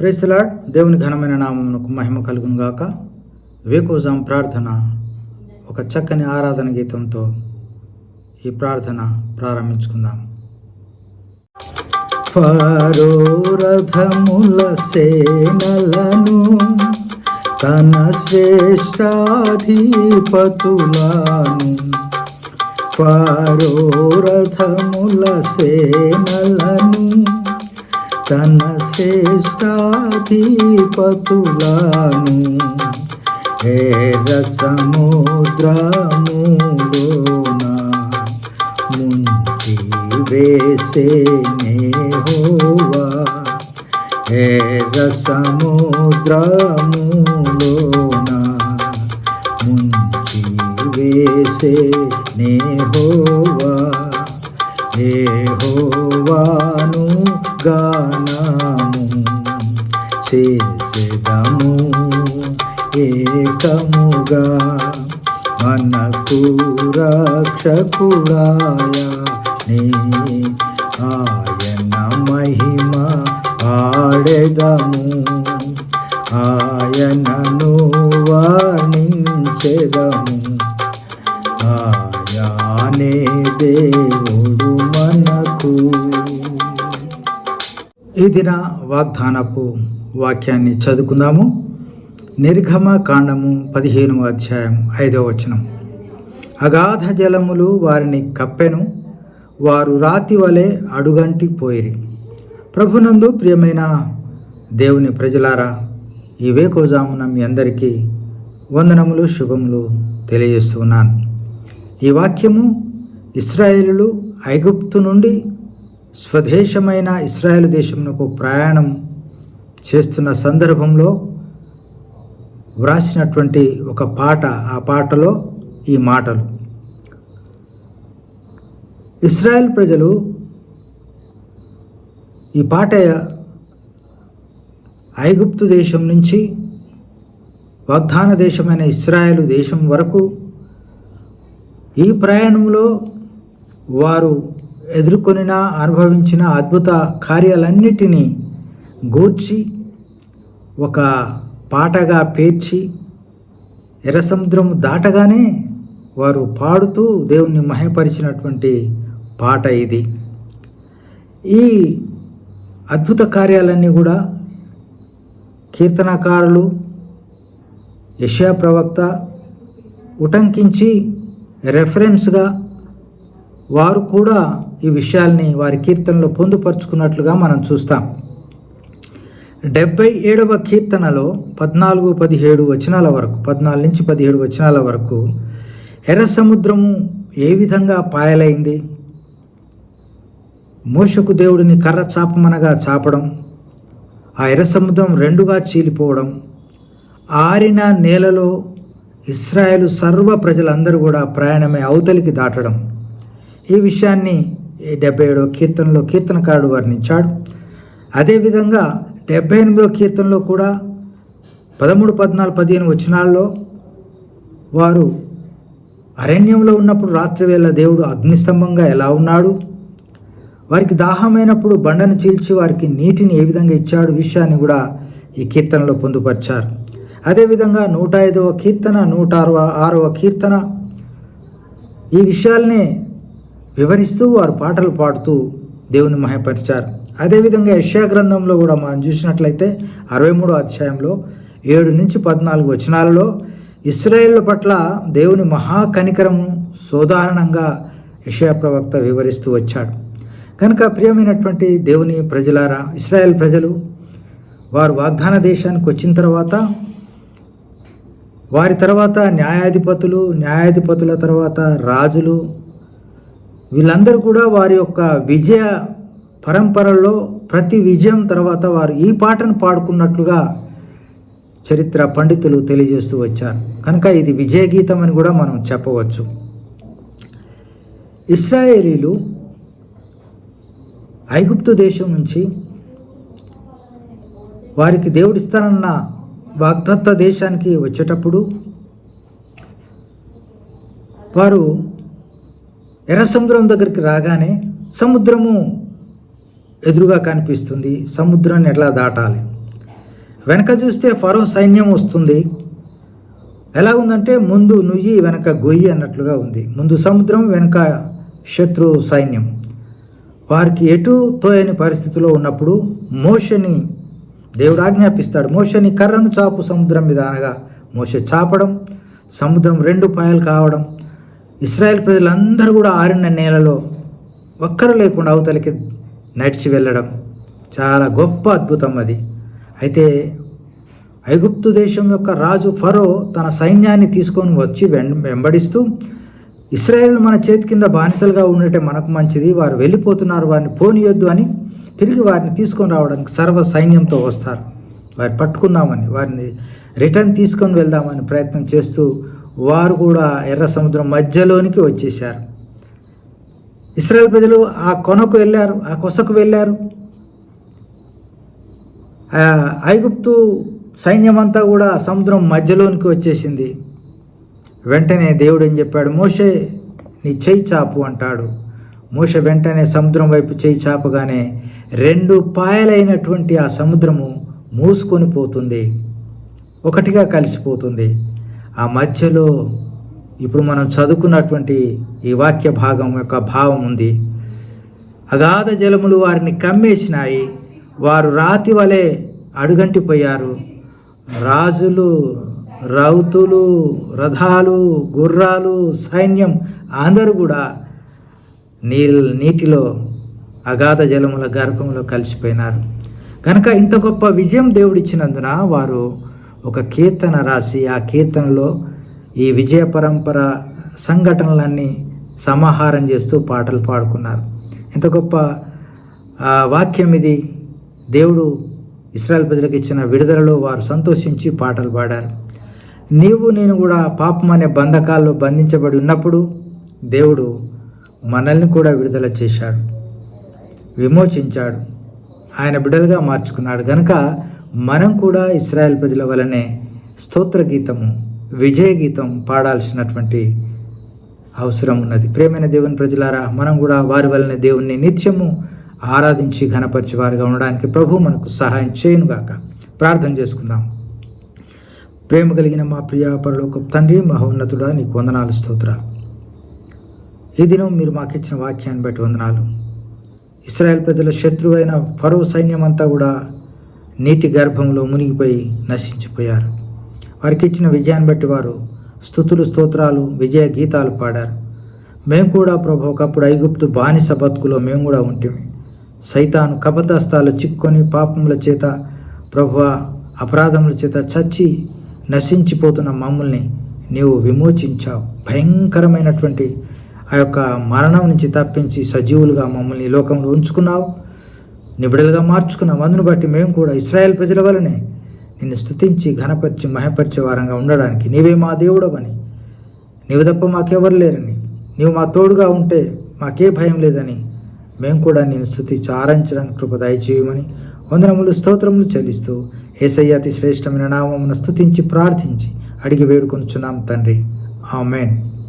Praise the Lord దేవుని ఘనమైన నామమునకు మహిమ కలుగును గాక. వేకోజాం ప్రార్థన ఒక చక్కని ఆరాధన గీతంతో ఈ ప్రార్థన ప్రారంభించుకుందాం. ఫరో రథముల సేనలను తన శ్రేష్టాధిపతులను ఫరో రథముల సేనలను తన శ్రేష్టాధిపతులను ఏర సముద్రములోన ముంచి వేసే నేహోవా ఏర సముద్రములోన ముంచి వేసే నేహోవా ఏహోవాను గానము చేసేదము ఏకముగా మనకు రక్షకుడాయ నీ. ఆయన మహిమ ఆడెదము. ఆయనను వర్ణించెదము. ఆయానే దేవుడు మనకు. ఈ దిన వాగ్దానపు వాక్యాన్ని చదువుకుందాము. నిర్గమ కాండము పదిహేనవ అధ్యాయం ఐదవ వచనం. అగాధ జలములు వారిని కప్పెను వారు రాతి వలె అడుగంటి పోయిరి. ప్రభునందు ప్రియమైన దేవుని ప్రజలారా ఈ వేకోజామున మీ అందరికీ వందనములు శుభములు తెలియజేస్తున్నాను ఈ వాక్యము ఇస్రాయేలులు ఐగుప్తు నుండి స్వదేశమైన ఇస్రాయేల్ దేశమునకు ప్రయాణం చేస్తున్న సందర్భంలో వ్రాసినటువంటి ఒక పాట ఆ పాటలో ఈ మాటలు. ఇస్రాయేల్ ప్రజలు ఈ పాట ఐగుప్తు దేశం నుంచి వాగ్దాన దేశమైన ఇస్రాయేల్ దేశం వరకు ఈ ప్రయాణంలో వారు ఎదుర్కొనిన అనుభవించిన అద్భుత కార్యాలన్నిటినీ గూర్చి ఒక పాటగా పేర్చి ఎర్ర దాటగానే వారు పాడుతూ దేవుణ్ణి మహపరిచినటువంటి పాట ఇది. ఈ అద్భుత కార్యాలన్నీ కూడా కీర్తనకారులు యశా ప్రవక్త ఉటంకించి రెఫరెన్స్గా వారు కూడా ఈ విషయాల్ని వారి కీర్తనలో పొందుపరుచుకున్నట్లుగా మనం చూస్తాం. డెబ్బై ఏడవ కీర్తనలో పద్నాలుగు పదిహేడు వచనాల వరకు పద్నాలుగు నుంచి పదిహేడు వచనాల వరకు ఎర్ర సముద్రము ఏ విధంగా పాయలైంది? మోషకు దేవుడిని కర్ర చాపమనగా చాపడం ఆ ఎర్ర సముద్రం రెండుగా చీలిపోవడం ఆరిన నేలలో ఇస్రాయేలు సర్వ ప్రజలందరూ కూడా ప్రయాణమై అవతలికి దాటడం ఈ విషయాన్ని డెబ్బై ఏడవ కీర్తనలో కీర్తనకారుడు వర్ణించాడు. అదేవిధంగా డెబ్బై ఎనిమిదవ కీర్తనలో కూడా పదమూడు పద్నాలుగు పదిహేను వచనాల్లో వారు అరణ్యంలో ఉన్నప్పుడు రాత్రివేళ దేవుడు అగ్నిస్తంభంగా ఎలా ఉన్నాడు? వారికి దాహమైనప్పుడు బండను చీల్చి వారికి నీటిని ఏ విధంగా ఇచ్చాడు? విషయాన్ని కూడా ఈ కీర్తనలో పొందుపరిచారు. అదేవిధంగా నూట ఐదవ కీర్తన నూట అరవ ఆరవ కీర్తన ఈ విషయాల్ని వివరిస్తూ వారు పాటలు పాడుతూ దేవుని మహపరిచారు అదేవిధంగా యశ్యా గ్రంథంలో కూడా మనం చూసినట్లయితే అరవై మూడో అధ్యాయంలో ఏడు నుంచి పద్నాలుగు వచనాలలో ఇస్రాయేళ్ళ పట్ల దేవుని మహాకనికరము సోదాహరణంగా యశా ప్రవక్త వివరిస్తూ వచ్చాడు. కనుక ప్రియమైనటువంటి దేవుని ప్రజలారా ఇస్రాయేల్ ప్రజలు వారు వాగ్దాన దేశానికి వచ్చిన తర్వాత వారి తర్వాత న్యాయాధిపతులు న్యాయాధిపతుల తర్వాత రాజులు వీళ్ళందరూ కూడా వారి యొక్క విజయ పరంపరలో ప్రతి విజయం తర్వాత వారు ఈ పాటను పాడుకున్నట్లుగా చరిత్ర పండితులు తెలియజేస్తూ వచ్చారు. కనుక ఇది విజయ గీతం అని కూడా మనం చెప్పవచ్చు. ఇస్రాయేలీలు ఐగుప్తు దేశం నుంచి వారికి దేవుడిస్తానన్న వాగ్దత్త దేశానికి వచ్చేటప్పుడు వారు ఎర్ర సముద్రం దగ్గరికి రాగానే సముద్రము ఎదురుగా కనిపిస్తుంది. సముద్రాన్ని ఎట్లా దాటాలి? వెనక చూస్తే ఫరో సైన్యం వస్తుంది. ఎలా ఉందంటే ముందు నుయ్యి వెనక గొయ్యి అన్నట్లుగా ఉంది. ముందు సముద్రం వెనక శత్రు సైన్యం. వారికి ఎటు తోయని పరిస్థితిలో ఉన్నప్పుడు మోషని దేవుడు ఆజ్ఞాపిస్తాడు. మోషని కర్రను చాపు సముద్రం మీద అనగా మోష చాపడం సముద్రం రెండు పాయలు కావడం ఇస్రాయేల్ ప్రజలందరూ కూడా ఆరిన నేలలో ఒక్కరు లేకుండా అవతలికి నడిచి వెళ్ళడం చాలా గొప్ప అద్భుతం అది. అయితే ఐగుప్తు దేశం యొక్క రాజు ఫరో తన సైన్యాన్ని తీసుకొని వచ్చి వెం వెంబడిస్తూ ఇస్రాయేల్ మన చేతి కింద బానిసలుగా ఉండటం మనకు మంచిది వారు వెళ్ళిపోతున్నారు వారిని పోనీయొద్దు అని తిరిగి వారిని తీసుకొని రావడానికి సర్వ సైన్యంతో వస్తారు. వారిని పట్టుకుందామని వారిని రిటర్న్ తీసుకొని వెళ్దామని ప్రయత్నం చేస్తూ వారు కూడా ఎర్ర సముద్రం మధ్యలోనికి వచ్చేసారు ఇస్రాయల్ ప్రజలు ఆ కొనకు వెళ్ళారు ఆ కొసకు వెళ్ళారు. ఐగుప్తు సైన్యమంతా కూడా సముద్రం మధ్యలోనికి వచ్చేసింది. వెంటనే దేవుడు ఏం చెప్పాడు? మోషే నీ చేయి చాపు అంటాడు. మోష వెంటనే సముద్రం వైపు చేయి చాపగానే రెండు పాయలైనటువంటి ఆ సముద్రము మూసుకొని పోతుంది. ఒకటిగా కలిసిపోతుంది. ఆ మధ్యలో ఇప్పుడు మనం చదువుకున్నటువంటి ఈ వాక్య భాగం యొక్క భావం ఉంది. అగాధ జలములు వారిని కమ్మేసినాయి. వారు రాతి వలె అడుగంటిపోయారు. రాజులు రౌతులు రథాలు గుర్రాలు సైన్యం అందరూ కూడా నీ నీటిలో అగాధ జలముల గర్భంలో కలిసిపోయినారు. కనుక ఇంత గొప్ప విజయం దేవుడిచ్చినందున వారు ఒక కీర్తన రాసి ఆ కీర్తనలో ఈ విజయ పరంపర సంఘటనలన్నీ సమాహారం చేస్తూ పాటలు పాడుకున్నారు. ఎంత గొప్ప వాక్యం ఇది. దేవుడు ఇస్రాయల్ ప్రజలకు ఇచ్చిన విడుదలలో వారు సంతోషించి పాటలు పాడారు. నీవు నేను కూడా పాపం అనే బంధకాల్లో బంధించబడి ఉన్నప్పుడు దేవుడు మనల్ని కూడా విడుదల చేశాడు. విమోచించాడు. ఆయన బిడ్డలుగా మార్చుకున్నాడు. కనుక మనం కూడా ఇస్రాయల్ ప్రజల వలనే స్తోత్ర గీతము విజయ గీతం పాడాల్సినటువంటి అవసరం ఉన్నది. ప్రేమైన దేవుని ప్రజలారా మనం కూడా వారి వలన దేవుణ్ణి నిత్యము ఆరాధించి ఘనపరిచేవారుగా ఉండడానికి ప్రభు మనకు సహాయం చేయనుగాక. ప్రార్థన చేసుకుందాం. ప్రేమ కలిగిన మా ప్రియ పరలోక తండ్రి మహోన్నతుడా నీకు వందనాలు స్తోత్ర ఈ దినం మీరు మాకు ఇచ్చిన వాక్యాన్ని బట్టి వందనాలు. ఇస్రాయల్ ప్రజల శత్రువైన ఫరో సైన్యం అంతా కూడా నీటి గర్భంలో మునిగిపోయి నశించిపోయారు. వారికి ఇచ్చిన విజయాన్ని బట్టి వారు స్థుతులు స్తోత్రాలు విజయ గీతాలు పాడారు. మేము కూడా ప్రభు ఒకప్పుడు ఐగుప్తు బానిస బతుకులో మేము కూడా ఉంటిమి. సైతాను కపదస్తాలు చిక్కుని పాపముల చేత ప్రభు అపరాధముల చేత చచ్చి నశించిపోతున్న మమ్మల్ని నీవు విమోచించావు. భయంకరమైనటువంటి ఆ యొక్క మరణం నుంచి తప్పించి సజీవులుగా మమ్మల్ని లోకంలో ఉంచుకున్నావు. నిబిడలుగా మార్చుకున్నాం అందును బట్టి మేము కూడా ఇస్రాయేల్ ప్రజల వలనే నిన్ను స్థుతించి ఘనపరిచి మహపరిచే వారంగా ఉండడానికి నీవే మా దేవుడవని. నీవు తప్ప మాకెవరు లేరని. నీవు మా తోడుగా ఉంటే మాకే భయం లేదని. మేము కూడా నేను స్థుతి చారించడానికి కృప దయచేయమని వందనములు స్తోత్రములు చెల్లిస్తూ ఏసయ్య అతి శ్రేష్టమైన నామమును స్థుతించి ప్రార్థించి అడిగి వేడుకొనుచున్నాం తండ్రి. ఆమెన్.